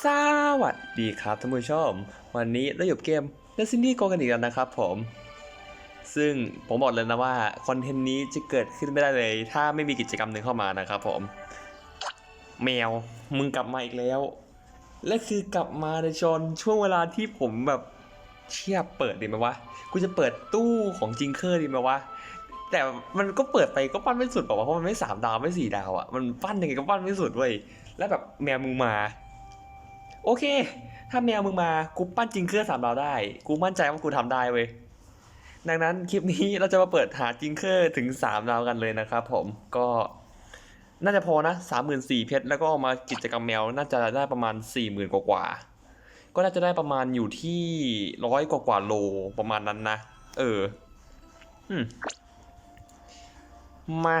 สวัสดีครับท่านผู้ชม วันนี้เราอยู่เกม Destiny Go กันอีกแล้วนะครับผม ซึ่งผมบอกเลยนะว่าคอนเทนต์นี้จะเกิดขึ้นไม่ได้เลย ถ้าไม่มีกิจกรรมหนึ่งเข้ามานะครับผม แมวมึงกลับมาอีกแล้ว และคือกลับมาในชนช่วงเวลาที่ผมแบบเชียบเปิดดีไหมวะกูจะเปิดตู้ของจิงเคอร์ดีไหมวะแต่มันก็เปิดไปก็ปั้นไม่สุดบอกว่าเพราะมันไม่สามดาวไม่สี่ดาวอะ่ะมันปั้นยังไงก็ปั้นไม่สุดเว้ยแล้วแบบแมวมึงมา โอเค ถ้าแมวมึงมากูปั้นจริงเครื่องสามดาวได้ กูมั่นใจว่ากูทำได้เว้ยดังนั้นคลิปนี้เราจะมาเปิดหาจริงเครื่องถึงสามดาวกันเลยนะครับผมก็น่าจะพอนะสามหมื่นสี่เพชรแล้วก็เอามากิจกรรมแมวน่าจะได้ประมาณสี่หมื่นกว่าก็น่าจะได้ประมาณอยู่ที่ร้อยกว่าโลประมาณนั้นนะ เออมมา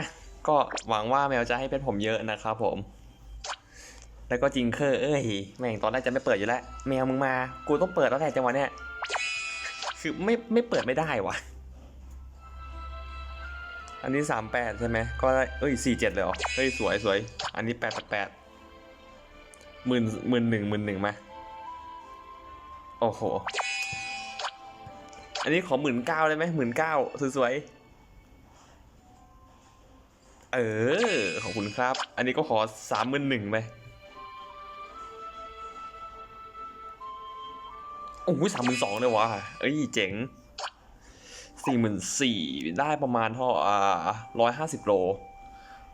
ก็หวังว่าแมวจะให้เพชรผมเยอะนะครับผม แล้วก็จริงเคอร์เอ้ยแม่งตอนแรกจะไม่เปิดอยู่แล้ว แมวมึงมากูต้องเปิดแล้วแหละจังหวะเนี้ยคือไม่ไม่เปิดไม่ได้วะอันนี้สามแปดใช่ไหมก็ได้เอ้ยสี่เจ็ดเลยเหรอเฮ้ยสวยสวยอันนี้แปดแปดหมื่นหมื่นหนึ่งหมื่นหนึ่งมาโอ้โห อันนี้ขอหมื่นเก้าได้ไหมหมื่นเก้าสวยๆ เออ ขอบคุณครับ อันนี้ก็ขอสามหมื่นหนึ่งไป โอ้โหสามหมื่นสองเลยวะเอ้ยเจ๋งสี่หมื่นสี่ได้ประมาณเท่าอ่าร้อยห้าสิบโล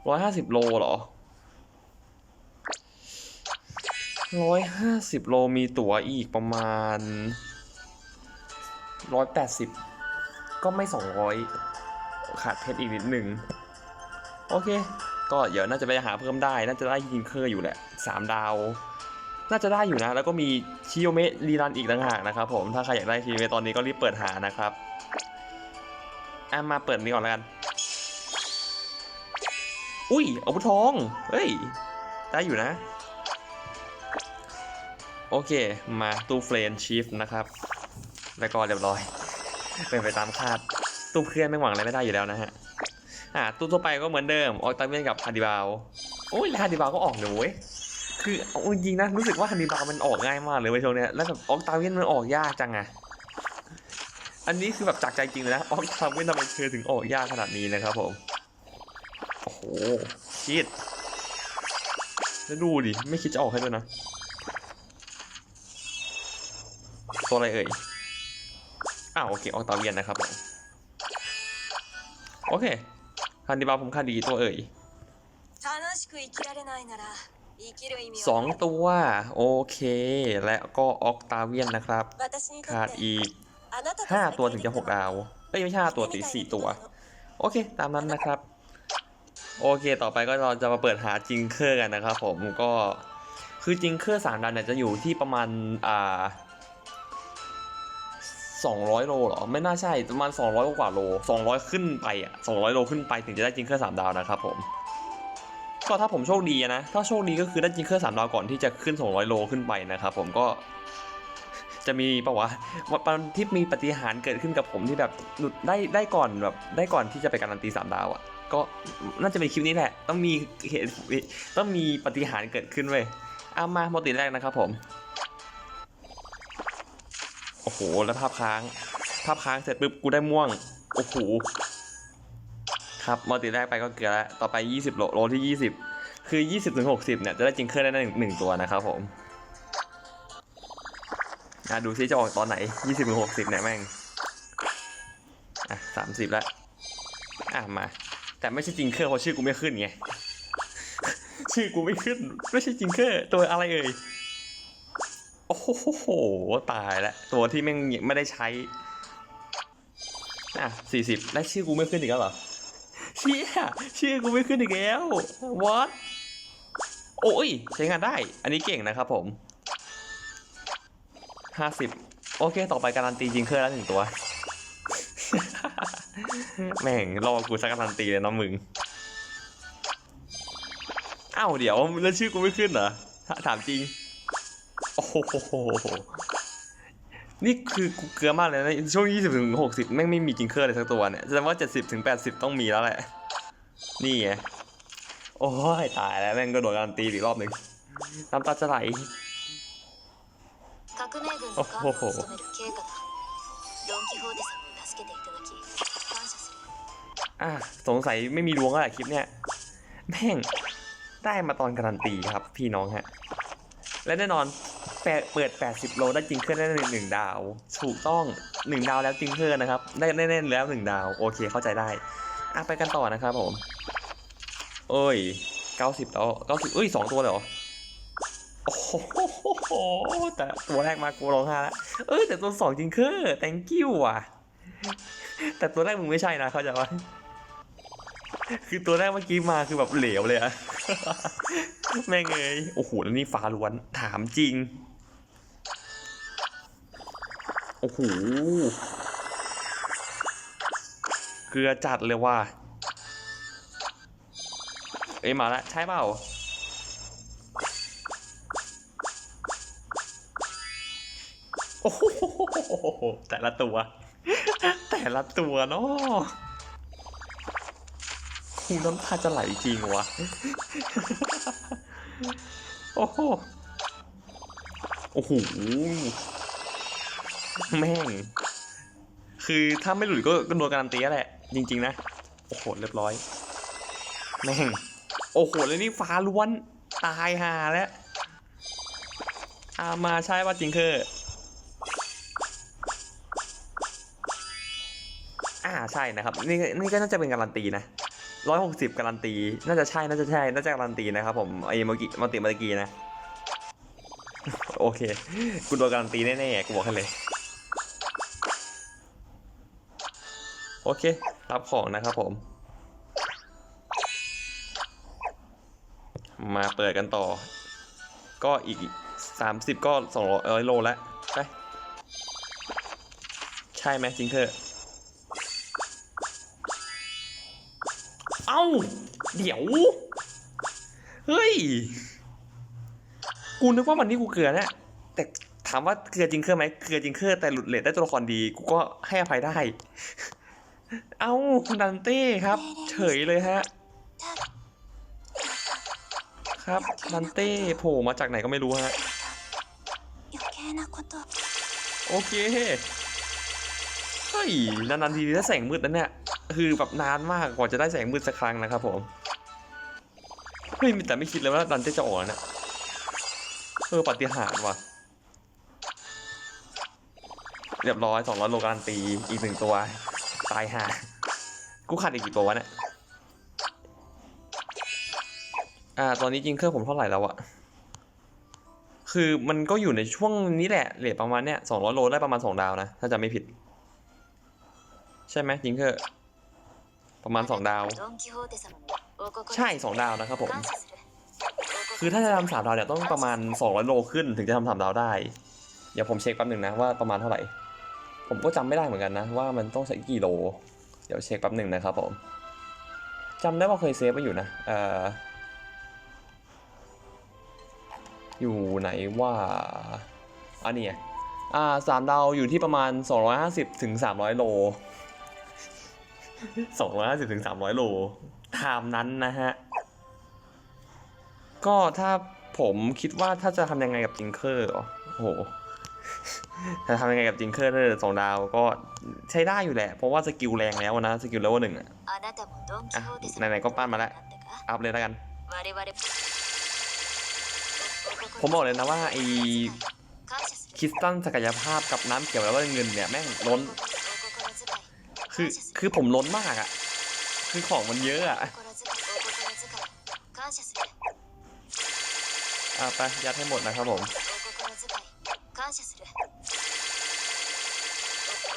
ร้อยห้าสิบโลเหรอร้อยห้าสิบโลมีตั๋วอีกประมาณร้อยแปดสิบก็ไม่สองร้อยขาดเพชรอีกนิดหนึ่งโอเค ก็เดี๋ยวน่าจะไปหาเพิ่มได้ น่าจะได้ยิงเคอร์อยู่แหละสามดาว น่าจะได้อยู่นะ แล้วก็มีชิโยเมะรีรันอีกต่างหากนะครับผมถ้าใครอยากได้ชิโยเมะตอนนี้ก็รีบเปิดหานะครับอะมาเปิดนี้ก่อนแล้วกัน อุ้ยอาวุธทอง เฮ้ย ได้อยู่นะ โอเค มาตู้เฟรนชีฟนะครับ แล้วก็เรียบร้อย เป็นไปตามคาด ตู้เพื่อนไม่หวังอะไรไม่ได้อยู่แล้วนะฮะ อะตู้ทั่วไปก็เหมือนเดิม ออกตามเวียนกับฮาดิบาวโอ้ยแล้วฮาดิบาวก็ออกเลยเว้ย คือเอาจริงๆนะรู้สึกว่าฮันนีบาลมันออกง่ายมากเลยเว้ยช่วงเนี้ยแล้วแบบออกตาเวียนมันออกยากจังอะอันนี้คือแบบจากใจจริงเลยนะออกตาเวียนทำไมเธอถึงออกยากขนาดนี้นะครับผมโอ้โหชิดแล้วดูดิไม่คิดจะออกให้ด้วยนะตัวอะไรเอ่ยอ้าวโอเคออกตาเวียนนะครับผมโอเคฮันนีบาลผมค่าดีตัวเอ่ย 楽しく生きられないなら生きる意味 สองตัว โอเค และก็ออกตาเวียนนะครับ ขาดอีกห้าตัวถึงจะหกดาวเอ้ยไม่ใช่ห้าตัวตีสี่ตัว โอเค ตามนั้นนะครับ โอเค ต่อไปก็เราจะมาเปิดหาจิงเคอร์กันนะครับผมก็คือจิงเคอร์สามดาวเนี่ยจะอยู่ที่ประมาณอ่า200 โลหรอ ไม่น่าใช่ประมาณ 200 กว่าโล 200 ขึ้นไปอะ 200 โลขึ้นไปถึงจะได้จิงเคอร์มดาวนะครับผม ก็ถ้าผมโชคดีนะถ้าโชคดีก็คือได้จิงเคอร์สามดาวก่อนที่จะขึ้นสองร้อยโลขึ้นไปนะครับผมก็จะมีปะวะวันที่มีปฏิหารเกิดขึ้นกับผมที่แบบหลุดได้ได้ก่อนแบบได้ก่อนที่จะไปการันตีสามดาวอะ่ะก็น่าจะเป็นคลิปนี้แหละ ต้องมีเหตุต้องมีปฏิหารเกิดขึ้นเว้ยเอามาโมติแรกนะครับผม โอ้โห แล้วภาพค้าง ภาพค้างเสร็จปุ๊บกูได้ม่วง โอ้โห ครับมอติแรกไปก็เกลือแล้ว ต่อไป 20 โลโลที่ 20 คือ 20ถึง60 เนี่ย จะได้จิงเคอร์ได้หนึ่งหนึ่งตัวนะครับผมอะดูซิจะออกตอนไหน 20ถึง60 เนี่ยแม่ง อะ 30 แล้ว อะ มา แต่ไม่ใช่จิงเคอร์เพราะชื่อกูไม่ขึ้นไง ชื่อกูไม่ขึ้น ไม่ใช่จิงเคอร์ตัวอะไรเอ่ย โอ้โห ตายแล้ว ตัวที่แม่งไม่ได้ใช้ อะ 40 แล้วชื่อกูไม่ขึ้นอีกแล้วเหรอ เชี่ยชื่อกูไม่ขึ้นอีกแล้ว what โอ้ย ใช้งานได้ อันนี้เก่งนะครับผมห้าสิบโอเค ต่อไปการันตีจิงเคอร์แล้วหนึ่งตัว แม่งรอกูสักการันตีเลยน้องมึงอ้าวเดี๋ยวแล้วชื่อกูไม่ขึ้นเหรอถถามจริง โอ้โห นี่คือกูเกลือมากเลยนะช่วง 20ถึง60 แม่งไม่มีจิงเกอร์เลยสักตัวเนี่ยแสดงว่า 70ถึง80 ต้องมีแล้วแหละ นี่ไง โอ้ย ตายแล้ว แม่งก็โดนการตีอีกรอบหนึ่งน้ำตาจะไหลโอ้โหอะสงสัยไม่มีดวงแล้วอะไรคลิปเนี่ย แม่งได้มาตอนการันตีครับพี่น้องฮะ และแน่นอน เปิด 80 โลได้จริงขึ้นได้หนึ่งดาว ถูกต้อง 1 ดาวแล้วจริงขึ้นนะครับ ได้แน่ๆแล้ว 1 ดาว โอเคเข้าใจได้อะไปกันต่อนะครับผมเอ้ย 90แล้ว90เอ้ย 2 ตัวเลยเหรอโอ้โหแต่ตัวแรกมากูร้องไห้แล้วเอ้ยแต่ตัวสองจริงคือ thank you อะ แต่ตัวแรกมึงไม่ใช่นะเข้าใจปะคือตัวแรกเมื่อกี้มาคือแบบเหลวเลยอะแม่งเอ้ยโอ้โหแล้วนี่ฟ้าล้วนถามจริง โอ้โหเกลือจัดเลยว่ะเอ้ยมาแล้วใช่เปล่าโอ้โหแต่ละตัว แต่ละตัวเนาะคูน้ำตาจะไหลจริงวะโอ้โหโอ้โห แม่ง คือถ้าไม่หลุดก็ก็โดนการันตีแหละ จริง ๆ นะ โอ้โห เรียบร้อย แม่ง โอ้โห แล้วนี่ฟ้าล้วน ตายหาแล้วอามาใช่ป่ะจริงคืออ่าใช่นะครับ นี่นี่ก็น่าจะเป็นการันตีนะร้อยหกสิบการันตี น่าจะใช่ น่าจะใช่ น่าจะการันตีนะครับผมไอ้เมื่อกี้มาติมื่อกี้นะ โอเค กูโดนการันตีแน่ๆ กูบอกให้เลย โอเค รับของนะครับผม มาเปิดกันต่อ ก็อีกสามสิบก็สองร้อยโลแล้วไปใช่ไหมจริงเถอะเอ้า เดี๋ยว เฮ้ย กูนึกว่ามันนี่กูเกลือเนี่ยแต่ถามว่าเกลือจริงเครือไหมเกลือจริงเครือแต่หลุดเลทได้ตัวละครดี กูก็ให้อภัยได้ เอ้าคุณดันเต้ครับ เฉยเลยฮะ ครับดันเต้โผล่มาจากไหนก็ไม่รู้ฮะ โอเค เฮ้ย นานๆทีถ้าแสงมืดนะเนี่ย คือแบบนานมากกว่าจะได้แสงมืดสักครั้งนะครับผม เฮ้ยแต่ไม่คิดเลยว่าดันเต้จะออกนะเออปฏิหารว่ะเรียบร้อยสองร้อยโลการันตีอีกหนึ่งตัวายหากูขาดอีกกี่ตัววะเนี่ยอ่า ตอนนี้จริงเครื่องผมเท่าไหร่แล้วอะคือมันก็อยู่ในช่วงนี้แหละเหลือประมาณเนี่ยสองร้อโลได้ประมาณสองดาวนะ ถ้าจะไม่ผิด ใช่ไหมจริงเคอร์ประมาณสองดาว ใช่สองดาวนะครับผม คือถ้าจะทำสามดาวเนี่ยต้องประมาณสองร้อโลขึ้นถึงจะทำสามดาวได้ เดี๋ยวผมเช็คแป๊บหนึ่งนะว่าประมาณเท่าไหร่ ผมก็จำไม่ได้เหมือนกันนะ ว่ามันต้องใช้กี่โล เดี๋ยวเช็คแป๊บหนึ่งนะครับผมจำได้ว่าเคยเซฟไว้อยู่นะเอ่ออยู่ไหนว่าอันนี้อ่าสามดาวอยู่ที่ประมาณ 250ถึง300 โล 250ถึง300 โลไทม์นั้นนะฮะ ก็ถ้าผมคิดว่าถ้าจะทำยังไงกับจิงเคอร์เหรอโอ้โห จะทำยังไงกับจิงเกอร์ถ้าเกิดสองดาวก็ใช้ได้อยู่แหละ เพราะว่าสกิลแรงแล้วนะสกิลเลเวลหนึ่งอะอะไหนๆก็ปั้นมาแล้วอัพเลยแล้วกัน ผมบอกเลยนะว่าไอ้คริสตัลศักยภาพกับน้ำเกี่ยวแล้วก็เงินเนี่ยแม่งล้น คือคือผมล้นมากอะคือของมันเยอะอะอะไปยัดให้หมดนะครับผม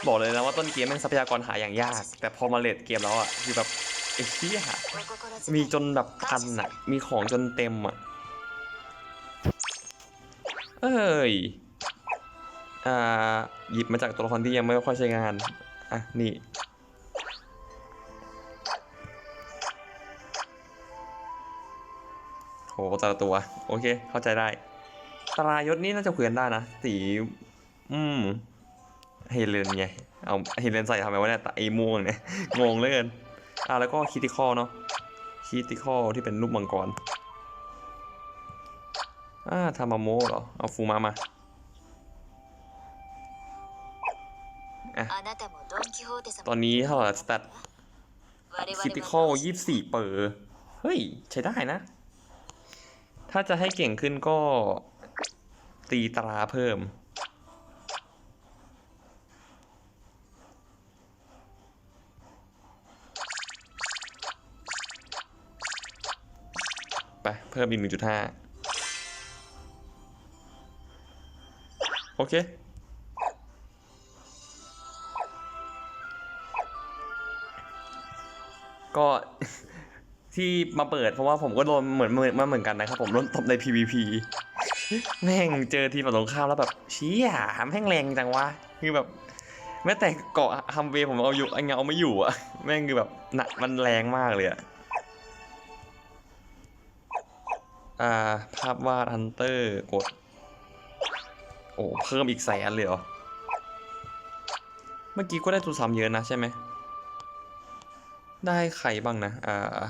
บอกเลยนะว่าต้นเกมแม่งทรัพยากรหาอย่างยาก แต่พอมาเลดเกมแล้วอะคือแบบไอ้เหี้ยมีจนแบบพันอะ มีของจนเต็มอะ เอ้ย อ่า หยิบมาจากตัวละครที่ยังไม่ค่อยใช้งาน อะ นี่โหแต่ละตัว โอเค เข้าใจได้ ตรายศนี่น่าจะเขียนได้นะ สี อืม เฮเลนไง เอาเฮเลนใส่ทำไมวะเนี่ยไอ้ม่วงเนี่ย งงเลยกิน อะแล้วก็คิติคอเนาะคิติคอที่เป็นรูปมังกร อ่าทำมาโมเหรอ เอาฟูมามาตอนนี้เท่าไหร่สแตทคิติคอลยี่สี่เปอร์เฮ้ย ใช้ได้นะ ถ้าจะให้เก่งขึ้นก็ตีตราเพิ่ม เพิ่มอีกหนึ่งจุดห้าโอเค ก็ที่มาเปิดเพราะว่าผมก็โดนเหมือนมาเหมือนกันนะครับ ผมโดนตบใน PVP แม่งเจอทีมฝั่งตรงข้ามแล้วแบบเชี่ยแม่งแรงจังวะคือแบบแม้แต่เกาะฮัมเวย์ผมเอาอยู่ไอ้เงาเอาไม่อยู่อะแม่งคือแบบหนักมันแรงมากเลยอะอ่า ภาพวาดฮันเตอร์กด โอ้เพิ่มอีกแสนเลยเหรอ เมื่อกี้ก็ได้ตัวซ้ำเยอะนะใช่ไหม ได้ใครบ้างนะ อ่า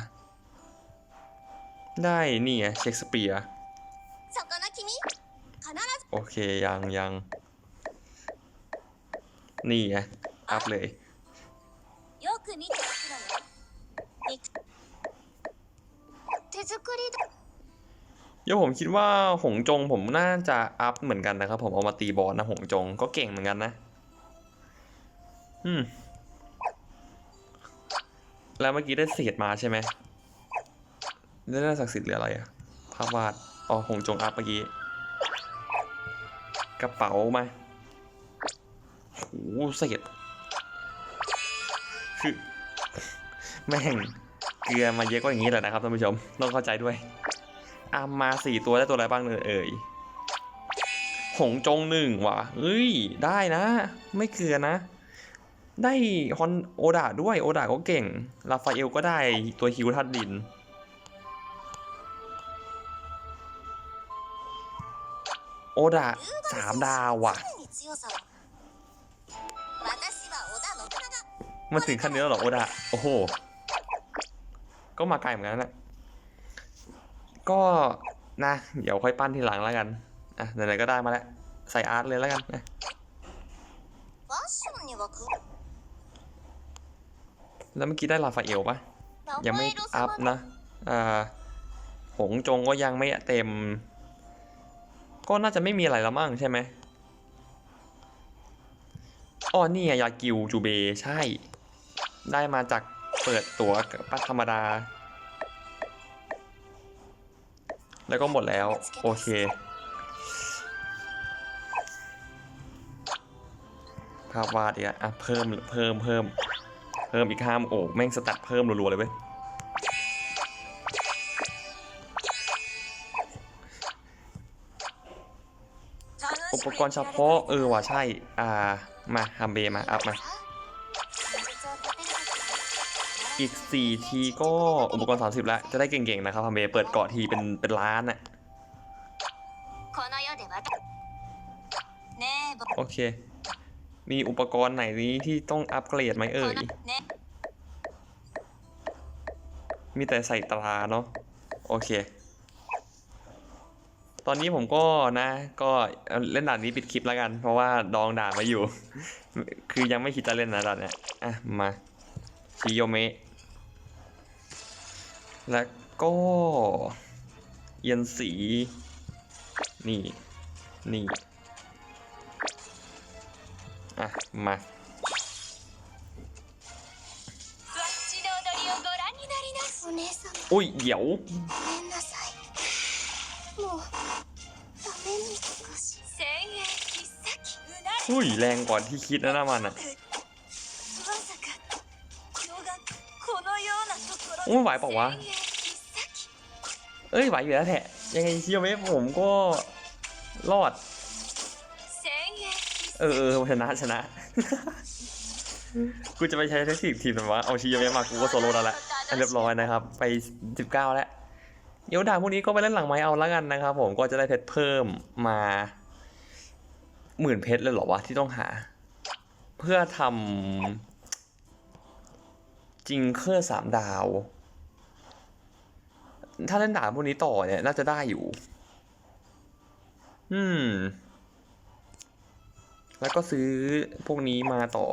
ได้นี่ไงเชคสเปียร์ 魚君必ず โอเค ยังยังนี่ไง อัพเลย よく見ておくのよ肉手作りだ เ ดี๋ยวผมคิดว่าหงจงผมน่าจะอัพเหมือนกันนะครับ ผมเอามาตีบอลนะหงจงก็เก่งเหมือนกันนะ อืม แล้วเมื่อกี้ได้เศษมาใช่ไหมได้ได้ศักดิ์สิทธิ์หรืออะไรอะภาพวาดอ๋อหงจงอัพเมื่อกี้ กระเป๋ามาโหเศษคือแม่งเกลือมาเยอะกว่าอย่างนี้แหละนะครับท่านผู้ชมต้องเข้าใจด้วย อามมาสี่ตัวได้ตัวอะไรบ้างเอ่ยหงจงหนึ่งว่ะเฮ้ย ได้นะ ไม่เกลือนะ ได้ฮอนโอดาด้วย โอดาก็เก่ง ลาฟาเอลก็ได้ตัวฮิวทัดดิน โอดาสามดาวว่ะ มันถึงขั้นนี้แล้วหรอโอดาโอ้โห ก็มาไกลเหมือนกันนะ ก็นะ เดี๋ยวค่อยปั้นทีหลังแล้วกัน อะไหนๆก็ได้มาแล้ว ใส่อาร์ตเลยแล้วกันแล้วเมื่อกี้ได้ลาฟาเอลปะยังไม่อัพนะ อ่า หงจงก็ยังไม่เต็ม ก็น่าจะไม่มีอะไรแล้วมั้งใช่ไหมอ๋อนี่ยากิวจูเบ ใช่ ได้มาจากเปิดตั๋วปัธรรมดา แล้วก็หมดแล้ว โอเค ภาพวาดอีกอะอะเพิ่มเพิ่มเพิ่มเพิ่มอีกห้ามโอ้แม่งสตัดเพิ่มรัวๆเลยเว้ยอุปกรณ์เฉพาะเออว่ะใช่ อ่า มาฮัมเบมา อัพมา อีก 4 ทีก็อุปกรณ์ 30 แล้ว จะได้เก่งๆ นะครับพาเมเปิดเกาะทีเป็นเป็นล้านอะโอเค มีอุปกรณ์ไหนนี้ที่ต้องอัปเกรดไหมเอ่ย มีแต่ใส่ตราเนาะ โอเค ตอนนี้ผมก็นะ ก็เล่นด่านนี้ปิดคลิปแล้วกัน เพราะว่าดองด่านมาอยู่ คือยังไม่คิดจะเล่นนะด่านเนี้ยอะ มา ชิโยเมะและก็เย็นสี นี่ นี่ อะ มาอุ้ยเดี๋ยวอุ้ยแรงกว่าที่คิดนะนะมันอะ อุ้ยไหวเปล่าวะ เอ้ยไหวอยู่แล้วแหละยังไงเชียวไหมผมก็รอดเออชนะชนะ กูจะไปใช้เทคนิคทีมแบบว่าเอาเชีเวหมมากูก็โซโล่แล้วแหละเรียบร้อยนะครับ ไป 19 แล้วโยดาพวกนี้ก็ไปเล่นหลังไม้เอาแล้วกันนะครับผมก็จะได้เพชรเพิ่มมาหมื่นเพชรเลยเหรอวะที่ต้องหา เพื่อทำจิงเคอร์สามดาว ถ้าเล่นด่าพวกนี้ต่อเนี่ย น่าจะได้อยู่ อืม แล้วก็ซื้อพวกนี้มาต่อ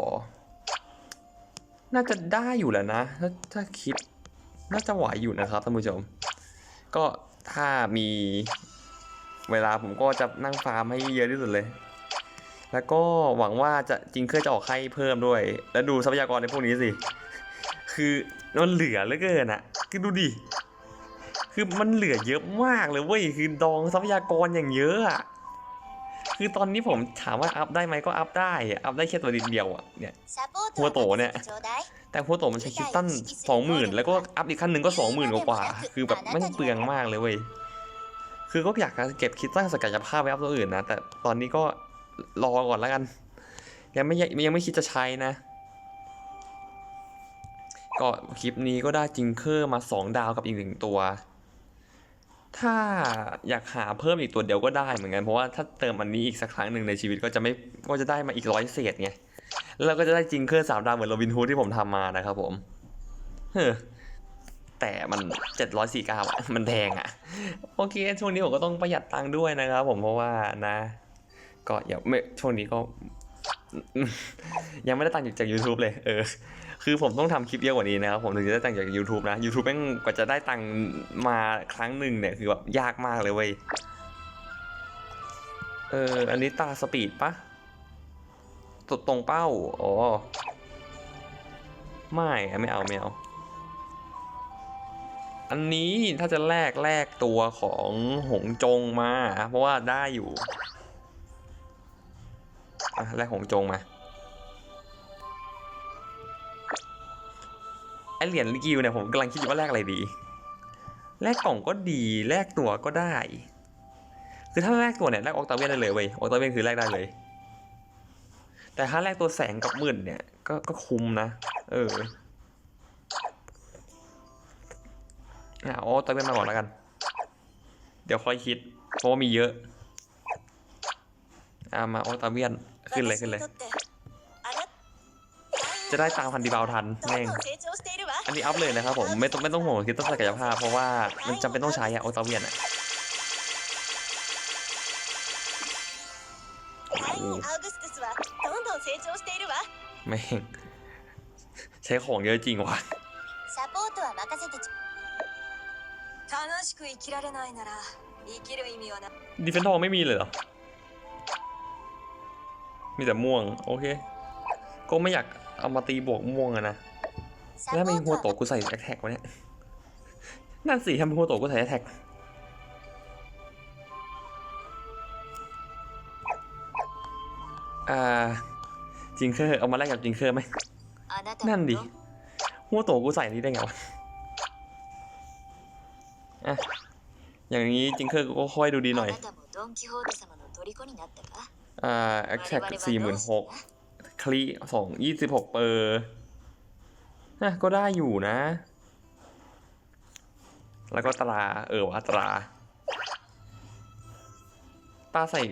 น่าจะได้อยู่แหล้วนะถ้าถ้าคิด น่าจะไหวอยู่นะครับท่านผู้ชม ก็ถ้ามีเวลาผมก็จะนั่งฟาร์มให้เยอะที่สุดเลย แล้วก็หวังว่าจะจริงเคยจะออกให้เพิ่มด้วย แล้วดูทรัพยากรในพวกนี้สิ คือมันเหลือเหลือเกินอะคือดูดิ คือมันเหลือเยอะมากเลยเว้ยคือดองทรัพยากรอย่างเยอะอะคือตอนนี้ผมถามว่าอัพได้ไหมก็อัพได้อัพได้แค่ตัวเดียวอะเนี่ยหัวโตเนี่ย แต่หัวโตมันใช้คิตตันสองหมื่นแล้วก็อัพอีกขั้นหนึ่งก็สองหมื่นกว่า คือแบบไม่เปลืองมากเลยเว้ยคือก็อยากเก็บคิดตั้งสกัดภาพไว้อัพตัวอื่นนะแต่ตอนนี้ก็รอก่อนแล้วกัน ยังไม่ยังไม่คิดจะใช้นะ ก็คลิปนี้ก็ได้จิงเกอร์มาสองดาวกับอีกหนึ่งตัว ถ้าอยากหาเพิ่มอีกตัวเดียวก็ได้เหมือนกันเพราะว่าถ้าเติมอันนี้อีกสักครั้งหนึ่งในชีวิตก็จะไม่ก็จะได้มาอีกร้อยเศษไงแล้วก็จะได้จิงเคอร์สามดาวเหมือนโรบินฮูดที่ผมทำมานะครับผมเฮ้อแต่มันเจ็ดร้อยสี่เก้าอะมันแพงอะ โอเค ช่วงนี้ผมก็ต้องประหยัดตังค์ด้วยนะครับผมเพราะว่านะ ก็อย่าไม่ช่วงนี้ก็ ยังไม่ได้ตังค์จาก YouTube เลย เออ คือผมต้องทำคลิปเยอะกว่านี้นะครับผมถึงจะได้ตังค์จาก YouTube นะ YouTube แม่งกว่าจะได้ตังค์มาครั้งหนึ่งเนี่ยคือแบบยากมากเลยเว้ย เออ อันนี้ตาสปีดปะตดตรงเป้า อ๋อ ไม่ ไม่เอาไม่เอา อันนี้ถ้าจะแลกแลกตัวของหงจงมา เพราะว่าได้อยู่อะแลกหงจงมา ไอเหรียญกิวเนี่ยผมกำลังคิดว่าแลกอะไรดี แลกกล่องก็ดี แลกตัวก็ได้ คือถ้าแลกตัวเนี่ยแลกออกตาเวนได้เลยเว้ยออกตาเวนคือแลกได้เลย แต่ถ้าแลกตัวแสงกับหมื่นเนี่ย ก็ก็คุ้มนะ เออเอาออกตาเวนมาก่อนแล้วกัน เดี๋ยวค่อยคิด เพราะว่มีเยอะอามาออกตาเวนขึ้นเลยขึ้นเลย จะได้ตามพันดีบาวทันแม่ง อันนี้อัพเลยนะครับผมไม่ต้องไม่ต้องห่วงคิดต้องศักยภาพเพราะว่ามันจำเป็นต้องใช้อะโอตาเวียนอะไม่ใช้ของเยอะจริงว่ะดิเฟนทองไม่มีเลยเหรอ มีแต่ม่วง โอเค ก็ไม่อยากเอามาตีบวกม่วงอะนะ แล้วทำไมหัวโตกูใส่แอคแท็กวะเนี่ย นั่นสิทำไมหัวโตกูใส่แอคแท็กอ่าจิงเคอร์เอามาแลกกับจิงเคอร์ไหมนั่นดิหัวโตกูใส่นี่ได้ไงวะอะอย่างนี้จิงเคอร์ก็ค่อยดูดีหน่อยอ่าแอคแท็กสี่หมื่นหกคลีสองยี่สิบหกเปอร์ นะก็ได้อยู่นะ แล้วก็ตรา เออว่าตราตาใส่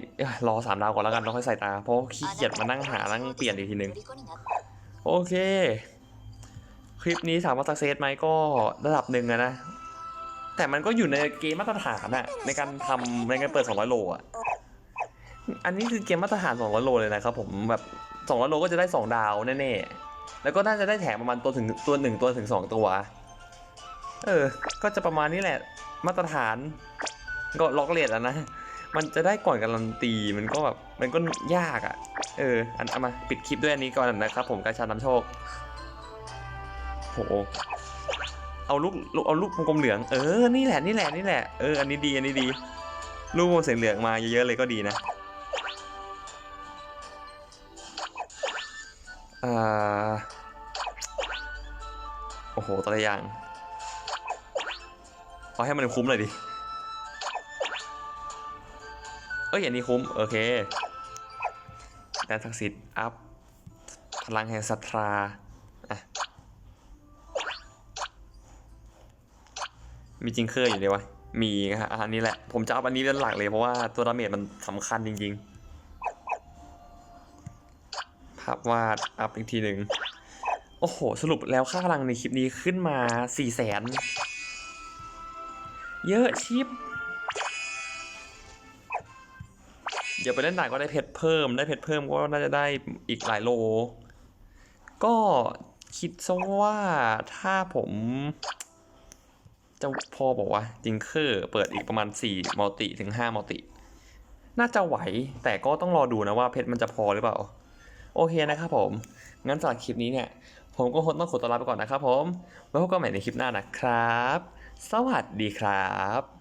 รอสามดาวก่อนแล้วกันแล้วค่อยใส่ตา เพราะขี้เกียจมานั่งหานั่งเปลี่ยนอีกทีหนึ่งโอเค คลิปนี้ถามว่าสักเซสไหมก็ระดับหนึ่งนะ แต่มันก็อยู่ในเกมมาตรฐานอะในการทำในการเปิด 200 โลอะอันนี้คือเกมมาตรฐาน 200 โลเลยนะครับผมแบบ 200 โลก็จะได้ 2 ดาวแน่ แล้วก็น่าจะได้แถมประมาณตัวถึงตัวหนึ่งตัวถึง2ตัว เออ ก็จะประมาณนี้แหละ มาตรฐาน ก็ล็อกเลทอะนะ มันจะได้ก่อนการันตีมันก็แบบมันก็ยากอะเออ อันเอามาปิดคลิปด้วยอันนี้ก่อนนะครับ ผมกาชานำโชคโหเอาลูกเอาลูกกลมเหลือง เออ นี่แหละ นี่แหละ นี่แหละ เออ อันนี้ดี อันนี้ดี ลูกวงเสียงเหลืองมาเยอะๆเลยก็ดีนะ อ่า โอ้โหตัวอย่างเอาให้มันคุ้มหน่อยดิ เอ้ยอันนี้คุ้ม โอเคแดนศักดิ์สิทธิ์ อัพ พลังแห่งศรัทธาอะมีจิงเคอร์อยู่ดีวะ มีฮะอันนี้แหละ ผมจะเอาอันนี้เป็นหลักเลยเพราะว่าตัวดาเมจมันสำคัญจริง ๆ ภาพวาดอัพอีกทีหนึ่งโอ้โห สรุปแล้วค่าพลังในคลิปนี้ขึ้นมาสี่แสนเยอะชิปอย่าไปเล่นด่านก็ได้เพชรเพิ่ม ได้เพชรเพิ่มก็น่าจะได้อีกหลายโล ก็คิดซะว่าถ้าผมจะพอบอกว่าจิงเคอร์เปิดอีกประมาณ 4 มัลติถึง 5 มัลติ น่าจะไหวแต่ก็ต้องรอดูนะว่าเพชรมันจะพอหรือเปล่า โอเคนะครับผม งั้นสำหรับคลิปนี้เนี่ย ผมก็คงต้องขอตัวลาไปก่อนนะครับผม ไว้พบกันใหม่ในคลิปหน้านะครับ สวัสดีครับ